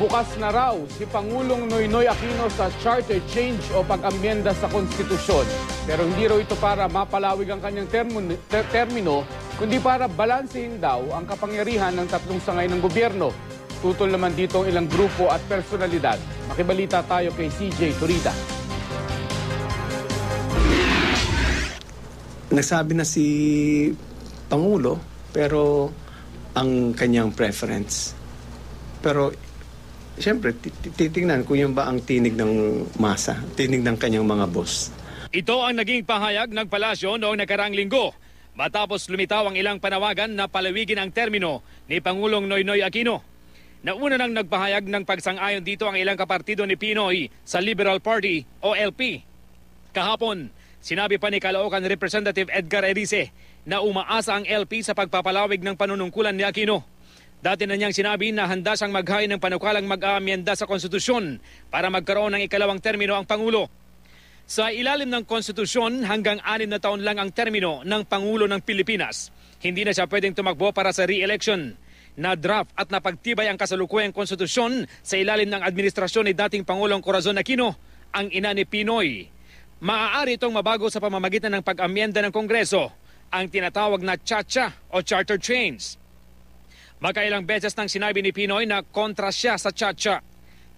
Bukas na raw si Pangulong Noynoy Aquino sa charter change o pag-amyenda sa konstitusyon. Pero hindi raw ito para mapalawig ang kanyang termo- ter- termino, kundi para balansehin daw ang kapangyarihan ng tatlong sangay ng gobyerno. Tutol naman dito ang ilang grupo at personalidad. Makibalita tayo kay CJ Turida. nagsabi na si Pangulo pero ang kanyang preference. Pero siyempre tit- tit- titingnan kung yun ba ang tinig ng masa, tinig ng kanyang mga boss. Ito ang naging pahayag ng palasyo noong nakaraang linggo matapos lumitaw ang ilang panawagan na palawigin ang termino ni Pangulong Noynoy Aquino. Nauna nang nagpahayag ng pagsang-ayon dito ang ilang kapartido ni Pinoy sa Liberal Party o LP. Kahapon, sinabi pa ni Caloocan Representative Edgar Erice na umaasa ang LP sa pagpapalawig ng panunungkulan ni Aquino. Dati na niyang sinabi na handa siyang maghain ng panukalang mag-aamyenda sa konstitusyon para magkaroon ng ikalawang termino ang Pangulo. Sa ilalim ng konstitusyon, hanggang anim na taon lang ang termino ng Pangulo ng Pilipinas. Hindi na siya pwedeng tumakbo para sa re-election. Na-draft at napagtibay ang kasalukuyang konstitusyon sa ilalim ng administrasyon ni dating Pangulong Corazon Aquino, ang ina ni Pinoy. Maaari itong mabago sa pamamagitan ng pag-amyenda ng Kongreso, ang tinatawag na chacha o charter change. Magkailang beses nang sinabi ni Pinoy na kontra siya sa chacha.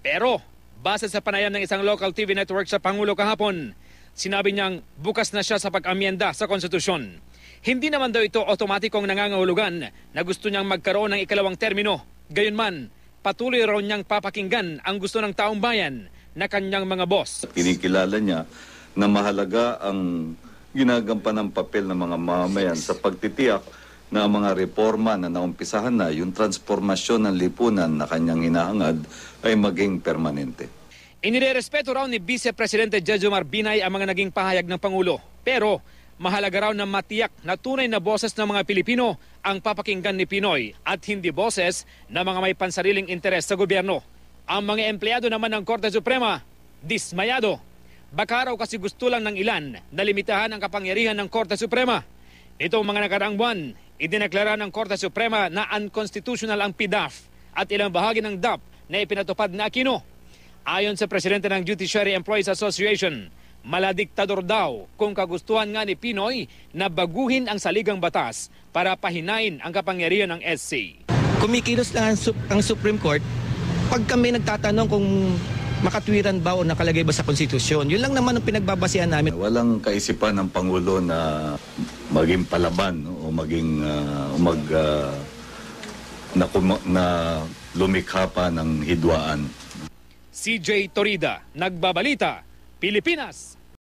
Pero, base sa panayam ng isang local TV network sa Pangulo kahapon, sinabi niyang bukas na siya sa pag-amyenda sa konstitusyon. Hindi naman daw ito otomatikong nangangahulugan na gusto niyang magkaroon ng ikalawang termino. Gayunman, patuloy raw niyang papakinggan ang gusto ng taong bayan na kanyang mga boss. Kinikilala niya na mahalaga ang ginagampan ng papel ng mga mamamayan sa pagtitiyak na ang mga reforma na naumpisahan na, yung transformasyon ng lipunan na kanyang inaangad ay maging permanente. Inirerespeto raw ni Vice Presidente Jejomar Binay ang mga naging pahayag ng Pangulo. Pero mahalaga raw na matiyak na tunay na boses ng mga Pilipino ang papakinggan ni Pinoy at hindi boses na mga may pansariling interes sa gobyerno. Ang mga empleyado naman ng Korte Suprema, dismayado. Baka raw kasi gusto lang ng ilan na limitahan ang kapangyarihan ng Korte Suprema. Itong mga nakaraang buwan, idineklara ng Korte Suprema na unconstitutional ang PDAF at ilang bahagi ng DAP na ipinatupad na Aquino. Ayon sa presidente ng Judiciary Employees Association, maladiktador daw kung kagustuhan nga ni Pinoy na baguhin ang saligang batas para pahinain ang kapangyarihan ng SC. kumikilos lang ang, Sup- ang Supreme Court pag kami nagtatanong kung makatwiran ba o nakalagay ba sa konstitusyon. Yun lang naman ang pinagbabasihan namin. Walang kaisipan ng Pangulo na maging palaban no? o maging o mag, ah, na, na lumikha pa ng hidwaan. CJ Torida, Nagbabalita, Pilipinas